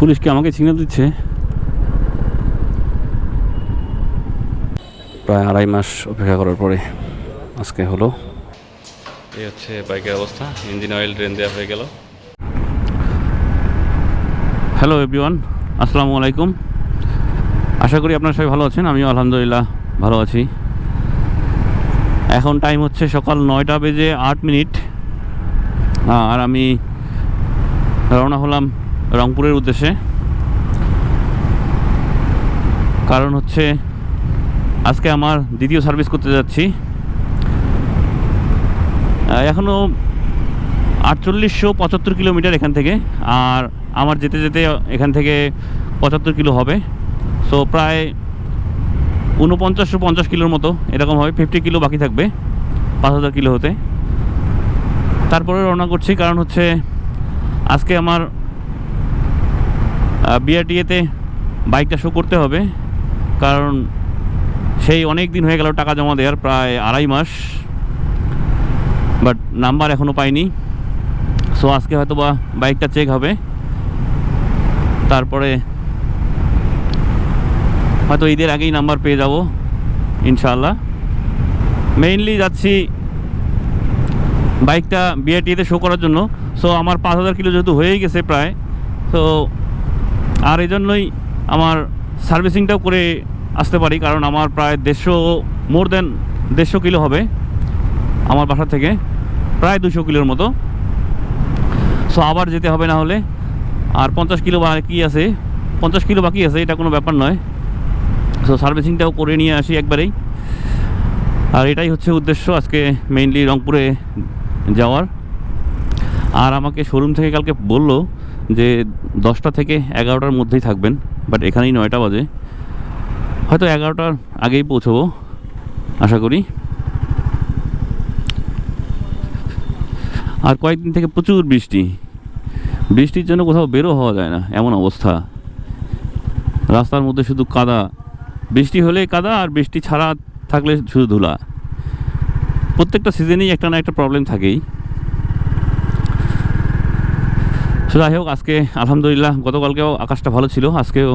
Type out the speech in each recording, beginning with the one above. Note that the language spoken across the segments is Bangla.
পুলিশ কি আমাকে সিগন্যাল দিচ্ছে? প্রায় আড়াই মাস অপেক্ষা করার পরে আজকে হলো। এই হচ্ছে বাইকের অবস্থা ইঞ্জিন অয়েল ড্রেন দেওয়া হয়ে গেল। হ্যালো এভরিওয়ান আসসালামু আলাইকুম। আশা করি আপনারা সবাই ভালো আছেন আমিও আলহামদুলিল্লাহ ভালো আছি। এখন টাইম হচ্ছে সকাল নয়টা বেজে আট মিনিট। আর আমি রওনা হলাম রংপুরের উদ্দেশ্যে। কারণ হচ্ছে, আজকে আমার দ্বিতীয় সার্ভিস করতে যাচ্ছি। এখনও আটচল্লিশশো পঁচাত্তর কিলোমিটার এখান থেকে, আর আমার যেতে যেতে এখান থেকে পঁচাত্তর কিলো হবে। সো প্রায় উনপঞ্চাশশো পঞ্চাশ কিলোর মতো এরকম হবে ফিফটি কিলো বাকি থাকবে, পাঁচ হাজার কিলো হতে। তারপরে রওনা করছি, কারণ হচ্ছে, আজকে আমার বিআরটিএতে বাইকটা শো করতে হবে। কারণ সেই অনেক দিন হয়ে গেল টাকা জমা দেওয়ার, প্রায় আড়াই মাস। বাট নাম্বার এখনও পাইনি। সো আজকে হয়তো বা বাইকটা চেক হবে। তারপরে হয়তো ঈদের আগেই নাম্বার পেয়ে যাব ইনশাল্লাহ মেইনলি যাচ্ছি বাইকটা বিআরটিতে শো করার জন্য। সো আমার পাঁচ হাজার কিলো যেহেতু হয়েই গেছে প্রায় তো আর এই জন্যই আমার সার্ভিসিংটাও করে আসতে পারি, কারণ আমার প্রায় দেড়শো, মোর দেন দেড়শো কিলো হবে আমার বাসা থেকে, প্রায় দুশো কিলোর মতো। সো আবার যেতে হবে না হলে, আর পঞ্চাশ কিলো বাকি আছে, পঞ্চাশ কিলো বাকি আছে, এটা কোনো ব্যাপার নয়। সো সার্ভিসিংটাও করে নিয়ে আসি একবারেই। আর এটাই হচ্ছে উদ্দেশ্য আজকে মেইনলি রংপুরে যাওয়ার। আর আমাকে শোরুম থেকে কালকে বলল যে দশটা থেকে এগারোটার মধ্যেই থাকবেন বাট এখানেই নয়টা বাজে। হয়তো এগারোটার আগেই পৌঁছবো, আশা করি। আর কয়েকদিন থেকে প্রচুর বৃষ্টি। বৃষ্টির জন্য কোথাও বেরো হওয়া যায় না, এমন অবস্থা। রাস্তার মধ্যে শুধু কাদা। বৃষ্টি হলে কাদা, আর বৃষ্টি ছাড়া থাকলে শুধু ধুলা। প্রত্যেকটা সিজনেই একটা না একটা প্রবলেম থাকেই। সো যাই হোক, আজকে আলহামদুলিল্লাহ গতকালকেও আকাশটা ভালো ছিল, আজকেও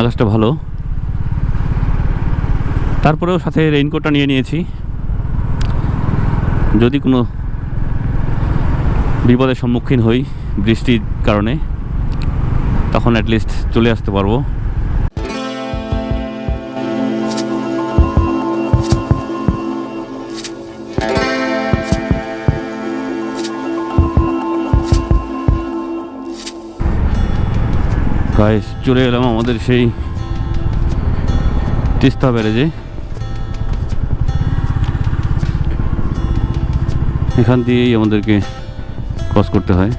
আকাশটা ভালো। তারপরেও সাথে রেইনকোটটা নিয়ে নিয়েছি। যদি কোনো বিপদের সম্মুখীন হই বৃষ্টির কারণে, তখন অ্যাটলিস্ট চলে আসতে পারব। গাইস, চলে এলাম আমাদের সেই তিস্তা ব্যারেজে। এখান দিয়েই আমাদেরকে ক্রস করতে হয়।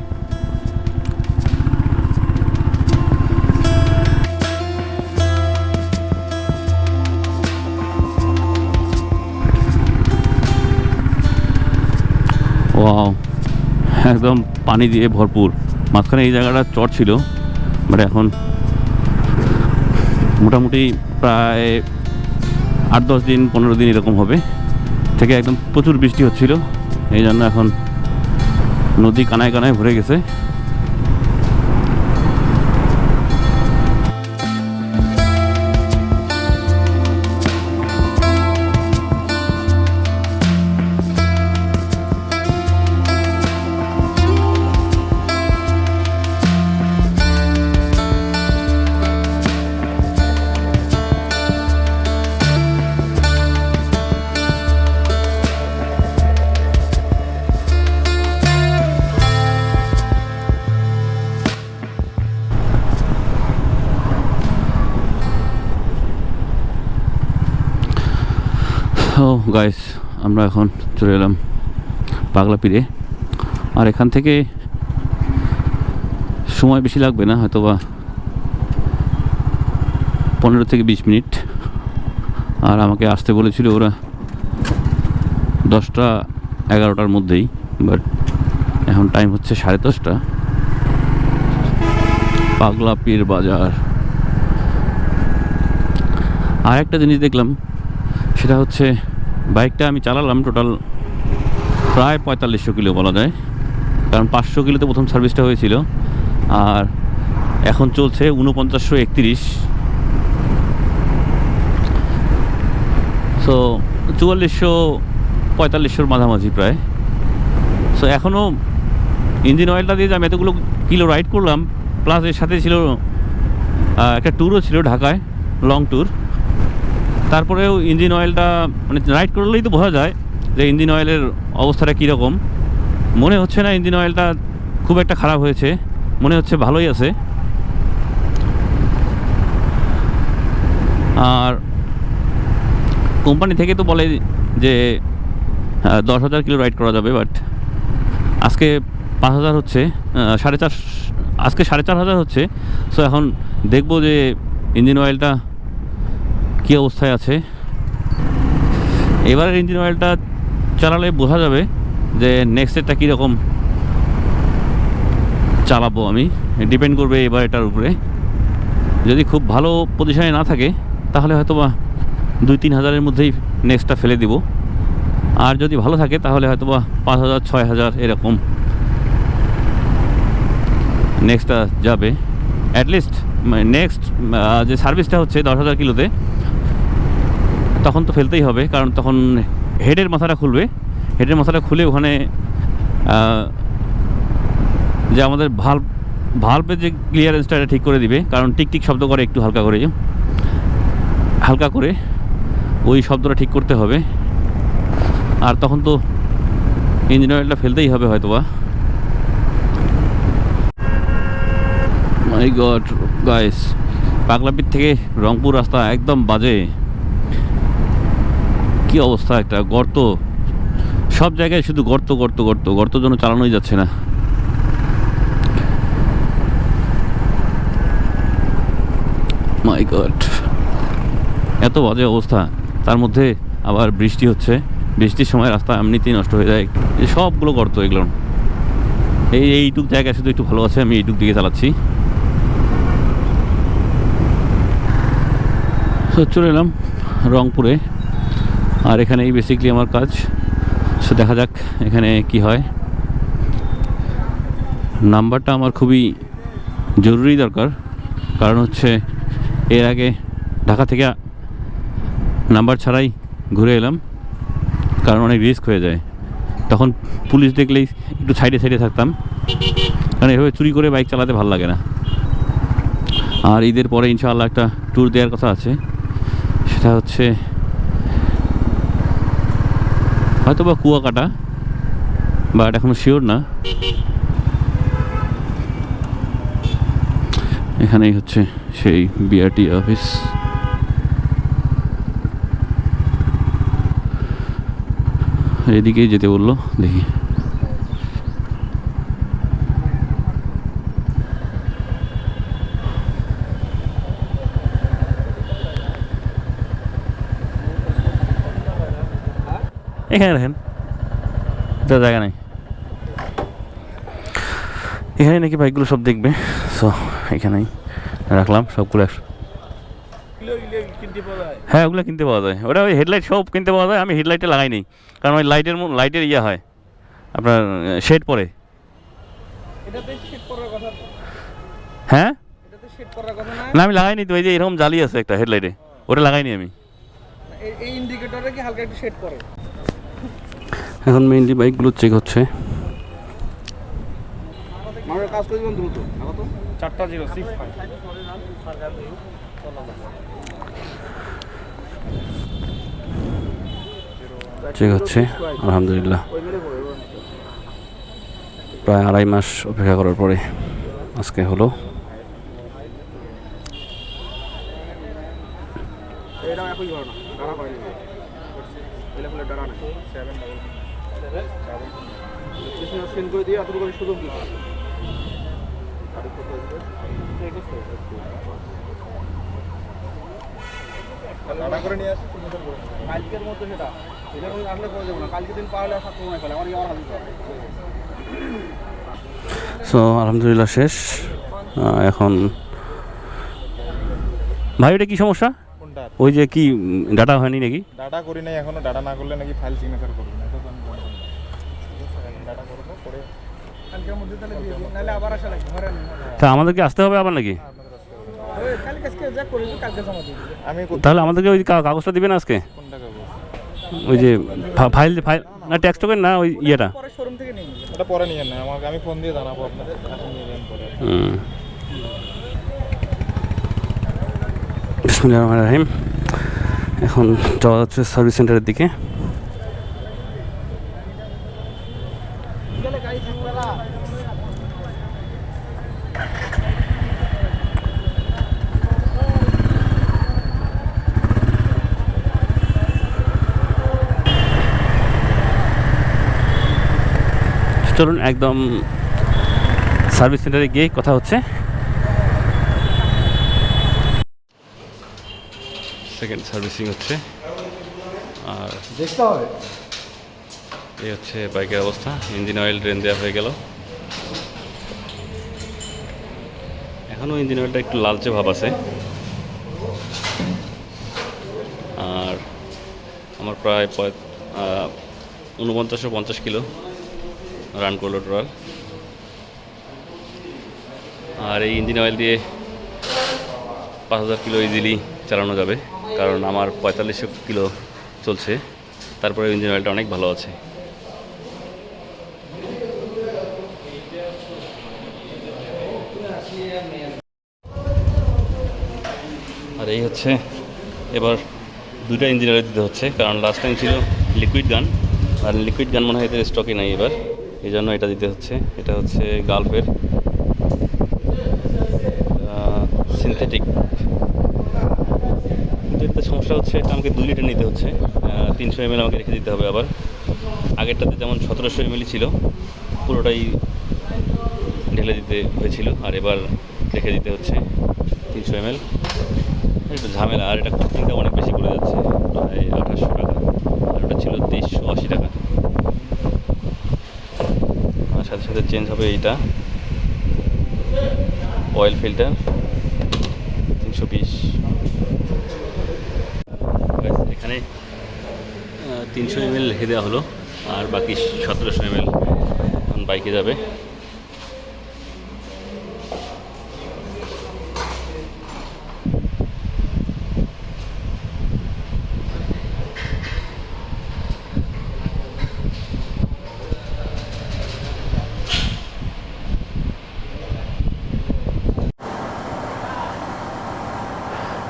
একদম পানি দিয়ে ভরপুর। মাঝখানে এই জায়গাটা চর ছিল। বাট এখন মোটামুটি প্রায় আট, দশ দিন, পনেরো দিন এরকম হবে। থেকে একদম প্রচুর বৃষ্টি হচ্ছিল। এই জন্য এখন নদী কানায় কানায় ভরে গেছে। গাইস আমরা এখন চলে এলাম পাগলা পীরে। আর এখান থেকে সময় বেশি লাগবে না হয়তো বা পনেরো থেকে বিশ মিনিট। আর আমাকে আসতে বলেছিল ওরা দশটা এগারোটার মধ্যেই বাট এখন টাইম হচ্ছে সাড়ে দশটা। পাগলা পীর বাজার। আর একটা জিনিস দেখলাম, সেটা হচ্ছে বাইকটা আমি চালালাম টোটাল প্রায় পঁয়তাল্লিশশো কিলো বলা যায়। কারণ পাঁচশো কিলোতে প্রথম সার্ভিসটা হয়েছিল। আর এখন চলছে উনপঞ্চাশশো একত্রিশ। সো চুয়াল্লিশশো, পঁয়তাল্লিশশোর মাঝামাঝি প্রায়। সো এখনও ইঞ্জিন অয়েলটা দিয়ে যে আমি এতগুলো কিলো রাইড করলাম প্লাস এর সাথে ছিল একটা ট্যুরও ছিল ঢাকায় লং ট্যুর তারপরেও ইঞ্জিন অয়েলটা মানে রাইড করলেই তো বোঝা যায় যে ইঞ্জিন অয়েলের অবস্থাটা কীরকম। মনে হচ্ছে না ইঞ্জিন অয়েলটা খুব একটা খারাপ হয়েছে, মনে হচ্ছে ভালোই আছে। আর কোম্পানি থেকে তো বলে যে দশ হাজার কিলো রাইড করা যাবে, বাট আজকে পাঁচ হাজার হচ্ছে সাড়ে চার, আজকে সাড়ে চার হাজার হচ্ছে। সো এখন দেখব যে ইঞ্জিন অয়েলটা কী অবস্থায় আছে? এবারের ইঞ্জিন অয়েলটা চালালে বোঝা যাবে যে নেক্সট কীরকম চালাবো আমি। ডিপেন্ড করবে এবার এটার উপরে। যদি খুব ভালো পজিশনে না থাকে, তাহলে হয়তো বা দুই তিন হাজারের মধ্যেই নেক্সটটা ফেলে দিব। আর যদি ভালো থাকে, তাহলে হয়তো বা পাঁচ হাজার, ছয় হাজার এরকম নেক্সটটা যাবে। অ্যাটলিস্ট নেক্সট যে সার্ভিসটা হচ্ছে দশ হাজার কিলোতে তখন তো ফেলতেই হবে, কারণ তখন হেডের মাথাটা খুলবে। হেডের মাথাটা খুলে ওখানে যে আমাদের ভালো ভাল্বের যে ক্লিয়ারেন্সটা এটা ঠিক করে দিবে, কারণ টিক টিক শব্দ করে একটু হালকা করে হালকা করে ওই শব্দটা ঠিক করতে হবে। আর তখন তো ইঞ্জিন অয়েলটা ফেলতেই হবে হয়তো বা মাই গড গাইস পাগলাপির থেকে রংপুর রাস্তা একদম বাজে। কি অবস্থা একটা? গর্ত। সব জায়গায় শুধু গর্ত গর্ত গর্ত। গর্তের জন্য চালানোই যাচ্ছে না। মাই গড এত বাজে অবস্থা। তার মধ্যে আবার বৃষ্টি হচ্ছে। বৃষ্টির সময় রাস্তা এমনিতেই নষ্ট হয়ে যায়। এই সবগুলো গর্ত এগুলো। এই এইটুক জায়গা শুধু একটু ভালো আছে আমি এইটুক দিকে চালাচ্ছি। চলে এলাম রংপুরে। আর এখানেই বেসিকলি আমার কাজ। সো দেখা যাক এখানে কি হয়। নাম্বারটা আমার খুবই জরুরি দরকার। কারণ হচ্ছে এর আগে ঢাকা থেকে নাম্বার ছাড়াই ঘুরে এলাম। কারণ অনেক রিস্ক হয়ে যায়। তখন পুলিশ দেখলেই একটু সাইডে সাইডে থাকতাম। কারণ এভাবে চুরি করে বাইক চালাতে ভালো লাগে না। আর ঈদের পরে ইনশাআল্লাহ একটা ট্যুর দেওয়ার কথা আছে। সেটা হচ্ছে হয়তো বা কুয়াকাটা বাট এখনও শিওর না। এখানেই হচ্ছে সেই বিআরটি অফিস এদিকেই যেতে বলল, দেখি। এখানে রাখেন এটা জায়গা নেই। এখানে নাকি বাইকগুলো সব দেখবে। সো এখানেই রাখলাম, সবগুলো হ্যাঁ ওগুলো কিনতে পাওয়া যায়। ওটা ওই হেডলাইট সব কিনতে পাওয়া যায়, আমি হেডলাইটে লাগাই নেই। কারণ ওই লাইটের লাইটের ইয়ে হয়। আপনার শেড পরে। হ্যাঁ? না না আমি লাগাইনি তো, এই যে এরকম জালি আছে একটা হেডলাইটে। ওটা লাগাইনি আমি। এই- ইন্ডিকেটরে কি হালকা একটু শেড করে এখন মেইনলি বাইকগুলো চেক হচ্ছে। চেক হচ্ছে আলহামদুলিল্লাহ। প্রায় আড়াই মাস অপেক্ষা করার পরে আজকে হলো। এটাও একই ঘটনা পাইনি এলে ফেলে ডানা নাই সেভেন ডাবল সেন্ড করে দিয়ে এতটুকু সুযোগ দিচ্ছে টাটা করে নিয়ে আসছি কালকের মধ্যে সেটা এটা কোনো আসলে করে দেবো না কালকে দিন পারলে আসা সময় পেলে আমার আমার হাজির সো আলহামদুলিল্লাহ শেষ। এখন ভাই ওটা কি সমস্যা? কোনটা? ওই যে কি ডাটা হয়নি নাকি? ডাটা করি নাই এখনও ডাটা না করলে নাকি ফাইল সিগনেচার করব। না এটা তো আমি ডাটা করব করে কালকের মধ্যে তাহলে দিয়ে দিন নাহলে আবার আসা লাগবে ঘরে নেই তা আমাদেরকে আসতে হবে আবার নাকি ওই কালকে আজকে যা করি কালকে জমা দিয়ে দিবে। আমি কোথায় তাহলে আমাদেরকে ওই কা- কাগজটা দিবেন আজকে? ওই যে ফাইল ফাইল না ট্যাক্স টোকেন না ওই ইয়েটা। পরে নিয়ে আমাকে আমি ফোন দিয়ে জানাব আপনাকে। এখন নিয়ে হুম। বিসমিল্লাহির রহমানির রহিম। এখন যাওয়া হচ্ছে সার্ভিস সেন্টারের দিকে গেলে গাড়ি থাকবে না চলুন একদম সার্ভিস সেন্টারে গিয়ে কথা হচ্ছে। সেকেন্ড সার্ভিসিং হচ্ছে। আর দেখতে হবে। এই হচ্ছে বাইকের অবস্থা। ইঞ্জিন অয়েল ড্রেন দেওয়া হয়ে গেল। এখনও ইঞ্জিন অয়েলটা একটু লালচে ভাব আছে। আর আমার প্রায় পঁয়- আহ, পঞ্চাশ কিলো। রান করল টোটাল আর এই ইঞ্জিন অয়েল দিয়ে পাঁচ হাজার কিলো ইজিলি চালানো যাবে। কারণ আমার পঁয়তাল্লিশশো কিলো চলছে। তারপরে ইঞ্জিন অয়েলটা অনেক ভালো আছে। আর এই হচ্ছে, এবার দুটা ইঞ্জিন অয়েল দিতে হচ্ছে। কারণ লাস্ট টাইম ছিল লিকুইড গান আর লিকুইড গান মনে হয় এদের স্টকে নাই এবার। এই জন্য এটা দিতে হচ্ছে। এটা হচ্ছে গালফের সিনথেটিক যেটাতে সমস্যা হচ্ছে, এটা আমাকে দুই লিটার নিতে হচ্ছে। তিনশো এমএল আমাকে রেখে দিতে হবে আবার। আগেরটাতে যেমন সতেরোশো এমএলই ছিল, পুরোটাই ঢেলে দিতে হয়েছিল। আর এবার রেখে দিতে হচ্ছে তিনশো এমএল। একটু ঝামেলা, আর এটা কোচিংটা অনেক বেশি পড়ে যাচ্ছে, প্রায় আঠাশশো টাকা। আর ওটা ছিল তেইশশো আশি টাকা। সাথে চেঞ্জ হবে এইটা। অয়েল ফিল্টার তিনশো বিশ। এখানে তিনশো এমএল রেখে দেওয়া হলো, আর বাকি সতেরোশো এম এল বাইকে যাবে।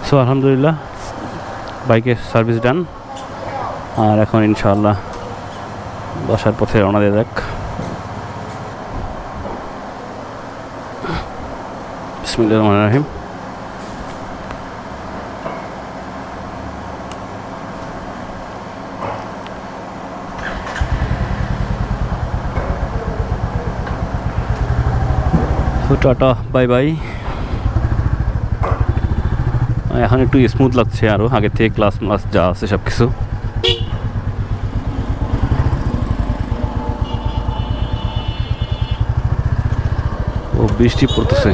সো আলহামদুলিল্লাহ বাইকের সার্ভিস ডান আর এখন ইনশাআল্লাহ বাসার পথে রওনা দিয়ে রহমানির রহিম। টাটা বাই বাই এখন একটু স্মুথ লাগছে আরও আগের থেকে ক্লাস ক্লাস যা আছে সব কিছু ও, বৃষ্টি পড়তেছে।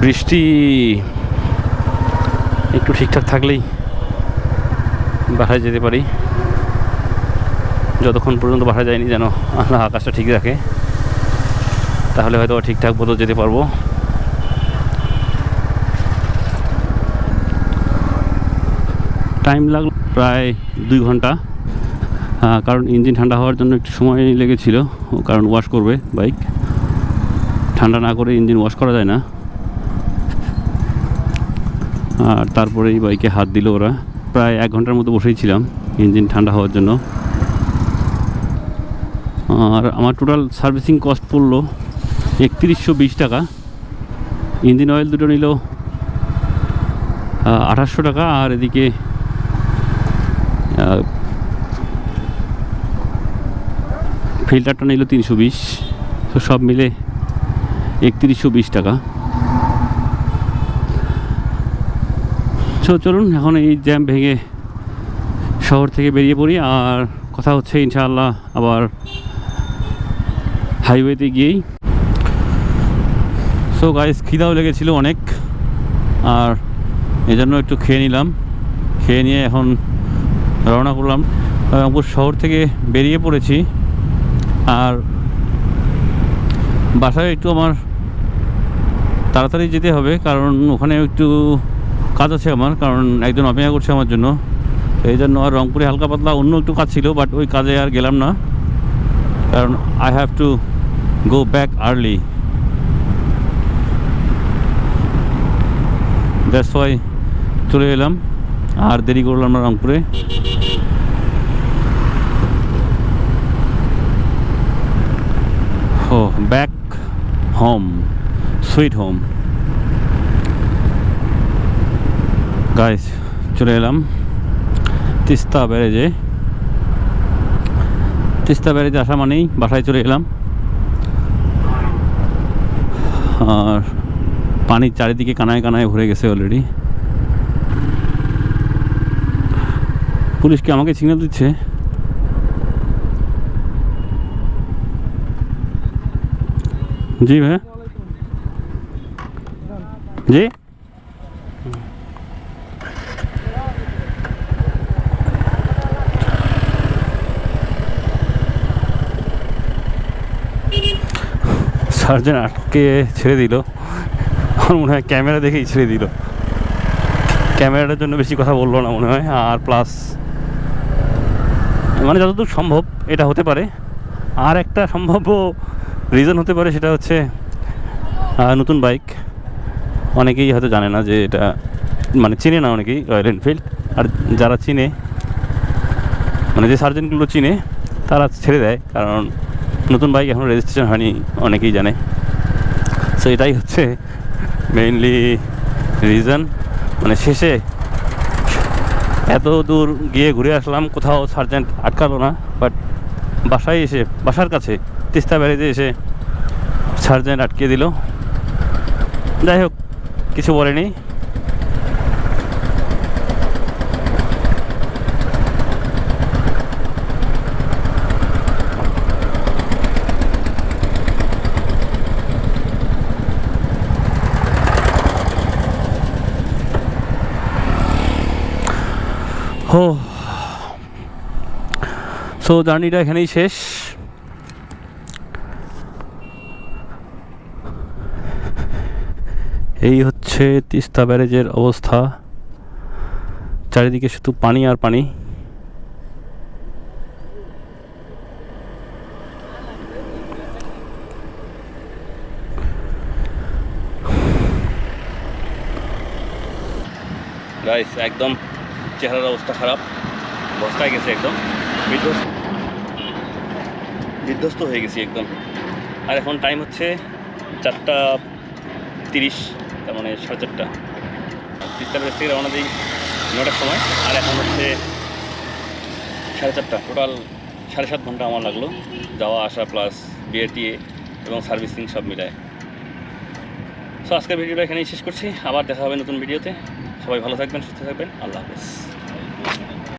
বৃষ্টি একটু ঠিকঠাক থাকলেই বাসায় যেতে পারি। যতক্ষণ পর্যন্ত বাসায় যায়নি যেন আল্লাহ আকাশটা ঠিক রাখে, তাহলে হয়তো ঠিকঠাক মতো যেতে পারব। টাইম লাগল প্রায় দুই ঘণ্টা। কারণ ইঞ্জিন ঠান্ডা হওয়ার জন্য একটু সময় লেগেছিল কারণ ওয়াশ করবে বাইক। ঠান্ডা না করে ইঞ্জিন ওয়াশ করা যায় না। আর তারপরে এই বাইকে হাত দিল ওরা। প্রায় এক ঘণ্টার মতো বসেই ছিলাম ইঞ্জিন ঠান্ডা হওয়ার জন্য। আর আমার টোটাল সার্ভিসিং কস্ট পড়ল একত্রিশশো বিশ টাকা। ইঞ্জিন অয়েল দুটো নিল আঠাশশো টাকা আর এদিকে ফিল্টারটা নিল তিনশো বিশ, তো সব মিলে একত্রিশশো বিশ টাকা। তো চলুন, এখন এই জ্যাম ভেঙে শহর থেকে বেরিয়ে পড়ি, আর কথা হচ্ছে ইনশাআল্লাহ আবার হাইওয়েতে গিয়েই। সো গাইস খিদাও লেগেছিল অনেক, আর এজন্য একটু খেয়ে নিলাম। খেয়ে নিয়ে এখন রওনা করলাম। রংপুর শহর থেকে বেরিয়ে পড়েছি। আর বাসায় একটু আমার তাড়াতাড়ি যেতে হবে, কারণ ওখানে একটু কাজ আছে আমার, কারণ একজন অপেক্ষা করছে আমার জন্য। এই জন্য আর রংপুরে হালকা পাতলা অন্য একটু কাজ ছিল বাট ওই কাজে আর গেলাম না। কারণ I have to go back early that's why চলে এলাম। আর দেরি করলাম না রংপুরে। ও back home sweet home guys চলে এলাম। তিস্তা ব্যারেজে। তিস্তা ব্যারেজে আসা মানেই বাসায় চলে এলাম। আর পানির চারিদিকে কানায় কানায় ভরে গেছে অলরেডি পুলিশকে আমাকে সিগন্যাল দিচ্ছে? জি ভাই। জি। সার্জন আটকে ছেড়ে দিল। আমার মনে হয় ক্যামেরা দেখেই ছেড়ে দিল। ক্যামেরাটার জন্য বেশি কথা বলল না মনে হয়। আর প্লাস মানে যতদূর সম্ভব এটা হতে পারে। আর একটা সম্ভাব্য রিজন হতে পারে সেটা হচ্ছে নতুন বাইক অনেকেই হয়তো জানে না যে এটা মানে চিনে না অনেকেই রয়্যাল এনফিল্ড আর যারা চিনে মানে যে সার্জেনগুলো চিনে, তারা ছেড়ে দেয়। কারণ নতুন বাইক এখন রেজিস্ট্রেশন হয়নি, অনেকেই জানে। সো এটাই হচ্ছে মেইনলি রিজন মানে শেষে এত দূর গিয়ে ঘুরে আসলাম, কোথাও সার্জেন্ট আটকালো না। বাট বাসায় এসে, বাসার কাছে তিস্তা ব্যারেজে এসে সার্জেন্ট আটকে দিল। যাই হোক, কিছু বলেনি। হো সো জার্নিটা এখানেই শেষ। এই হচ্ছে তিস্তা ব্যারেজের অবস্থা। চারিদিকে শুধু পানি আর পানি। গাইস একদম চেহারার অবস্থা খারাপ। বস্তায় গেছে একদম। বিধ্বস্ত বিধ্বস্ত হয়ে গেছি একদম। আর এখন টাইম হচ্ছে চারটা তিরিশ। তার মানে সাড়ে চারটা। তিনটা বেশ থেকে রওনা দিই নটার সময়। আর এখন হচ্ছে সাড়ে চারটা। টোটাল সাড়ে সাত ঘণ্টা আমার লাগল যাওয়া, আসা প্লাস বিএটিএ এবং সার্ভিসিং সব মিলায়। সো আজকের ভিডিওটা এখানেই শেষ করছি। আবার দেখা হবে নতুন ভিডিওতে। সবাই ভালো থাকবেন, সুস্থ থাকবেন। আল্লাহ হাফেজ।